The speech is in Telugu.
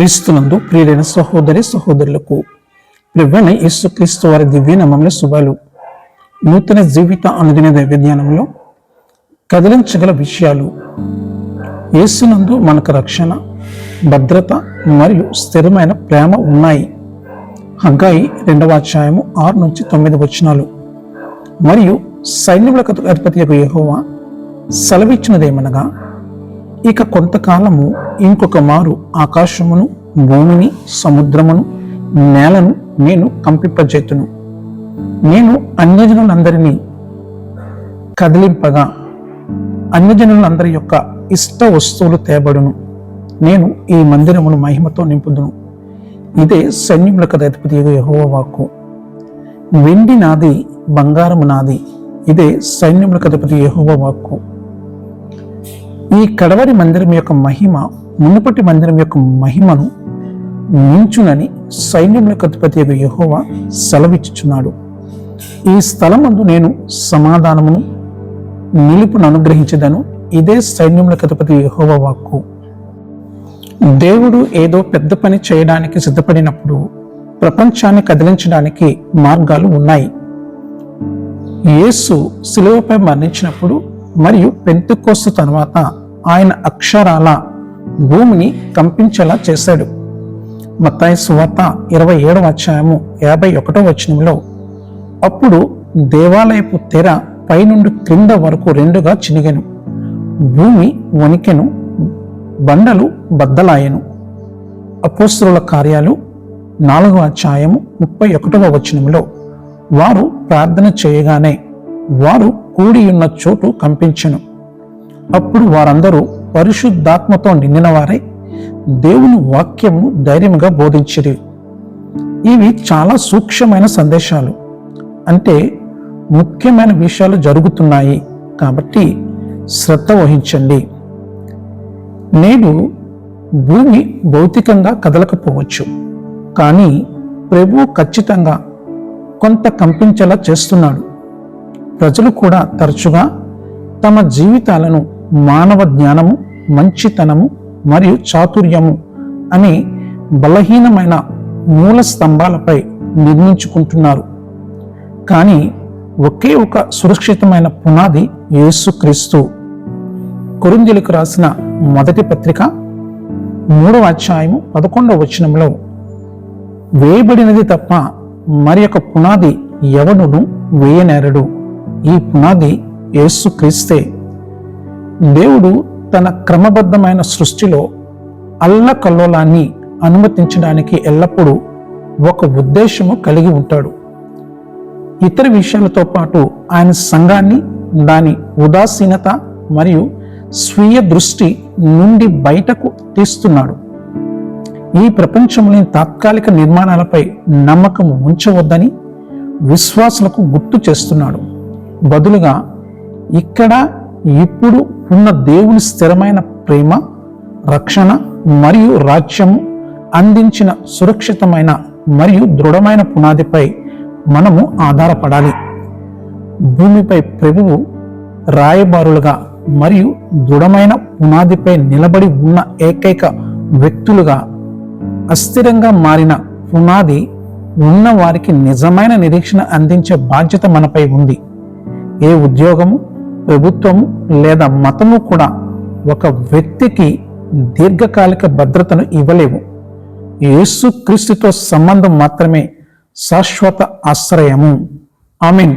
క్రీస్తునందు ప్రియులైన సహోదరి సహోదరులకు ప్రవీణ యేసుక్రీస్తు వారి దివ్య నామంలో శుభాలు. నూతన జీవిత అనుదిన దైవజ్ఞానంలో కదిలించగల విషయాలు. యేసునందు మనకు రక్షణ భద్రత మరియు స్థిరమైన ప్రేమ ఉన్నాయి. హగ్గాయి రెండవ అధ్యాయము ఆరు నుంచి తొమ్మిది వచనాలు. మరియు సైన్యములకు అధిపతి యొక్క యహోవా సెలవిచ్చినదేమనగా ఇక కొంతకాలము ఇంకొక మారు ఆకాశమును భూమిని సముద్రమును నేలను నేను కంపింపజేతును. నేను అన్యజనులందరినీ కదిలింపగా అన్యజనులందరి యొక్క ఇష్ట వస్తువులు తేబడును. నేను ఈ మందిరమును మహిమతో నింపుదును. ఇదే సైన్యములకు అధిపతి యహోవ వాక్కు. వెండి నాది బంగారము నాది ఇదే సైన్యములకు అధిపతి యహోవ వాక్కు. ఈ కడవరి మందిరం యొక్క మహిమ మునుపటి మందిరం యొక్క మహిమను మించునని సైన్యములకు అధిపతి యహోవా సెలవిచ్చుచున్నాడు. ఈ స్థలమందు నేను సమాధానమును నిలుపును అనుగ్రహించదను. ఇదే సైన్యములకు అధిపతి యహోవ వాక్కు. దేవుడు ఏదో పెద్ద పని చేయడానికి సిద్ధపడినప్పుడు ప్రపంచాన్ని కదిలించడానికి మార్గాలు ఉన్నాయి. యేసు శిలువపై మరణించినప్పుడు మరియు పెంతుకోస్తు తర్వాత ఆయన అక్షరాల భూమిని కంపించేలా చేశాడు. మత్తాయి సువార్త ఇరవై ఏడవ అధ్యాయము యాభై ఒకటో వచనంలో అప్పుడు దేవాలయపు తెర పైనుండి క్రింద వరకు రెండుగా చినిగెను. భూమి వణికెను బండలు బద్దలాయెను. అపోస్తుల కార్యాలు నాలుగవ అధ్యాయము ముప్పై ఒకటవ వచనంలో వారు ప్రార్థన చేయగానే వారు కూడి ఉన్న చోటు కంపించెను. అప్పుడు వారందరూ పరిశుద్ధాత్మతో నిండినవారై దేవుని వాక్యము ధైర్యంగా బోధించిరి. ఇవి చాలా సూక్ష్మమైన సందేశాలు. అంటే ముఖ్యమైన విషయాలు జరుగుతున్నాయి. కాబట్టి శ్రద్ధ వహించండి. నేడు భూమి భౌతికంగా కదలకపోవచ్చు. కానీ ప్రభు ఖచ్చితంగా కొంత కంపించేలా చేస్తున్నాడు. ప్రజలు కూడా తరచుగా తమ జీవితాలను మానవ జ్ఞానము మంచితనము మరియు చాతుర్యము అని బలహీనమైన మూల స్తంభాలపై నిర్మించుకుంటున్నారు. కానీ ఒకే ఒక సురక్షితమైన పునాది యేసుక్రీస్తు కొరిందెలకు రాసిన మొదటి పత్రిక మూడవ అధ్యాయము పదకొండవ వచనంలో వేయబడినది తప్ప మరి ఒక పునాది ఎవడును వేయనేరడు. ఈ పునాది యేసుక్రీస్తే దేవుడు తన క్రమబద్ధమైన సృష్టిలో అల్లకల్లోలాన్ని అనుమతించడానికి ఎల్లప్పుడూ ఒక ఉద్దేశము కలిగి ఉంటాడు. ఇతర విషయాలతో పాటు ఆయన సంఘాన్ని దాని ఉదాసీనత మరియు స్వీయ దృష్టి నుండి బయటకు తీస్తున్నాడు. ఈ ప్రపంచంలోని తాత్కాలిక నిర్మాణాలపై నమ్మకం ఉంచవద్దని విశ్వాసులకు గుర్తు చేస్తున్నాడు. బదులుగా ఇక్కడ ఇప్పుడు ఉన్న దేవుని స్థిరమైన ప్రేమ రక్షణ మరియు రాజ్యము అందించిన సురక్షితమైన మరియు దృఢమైన పునాదిపై మనము ఆధారపడాలి. భూమిపై ప్రభువు రాయబారులుగా మరియు దృఢమైన పునాదిపై నిలబడి ఉన్న ఏకైక వ్యక్తులుగా అస్థిరంగా మారిన పునాది ఉన్న వారికి నిజమైన నిరీక్షణ అందించే బాధ్యత మనపై ఉంది. ఏ ఉద్యోగము ప్రభుత్వము లేదా మతము కూడా ఒక వ్యక్తికి దీర్ఘకాలిక భద్రతను ఇవ్వలేవు. యేసుక్రీస్తుతో సంబంధం మాత్రమే శాశ్వత ఆశ్రయము. I mean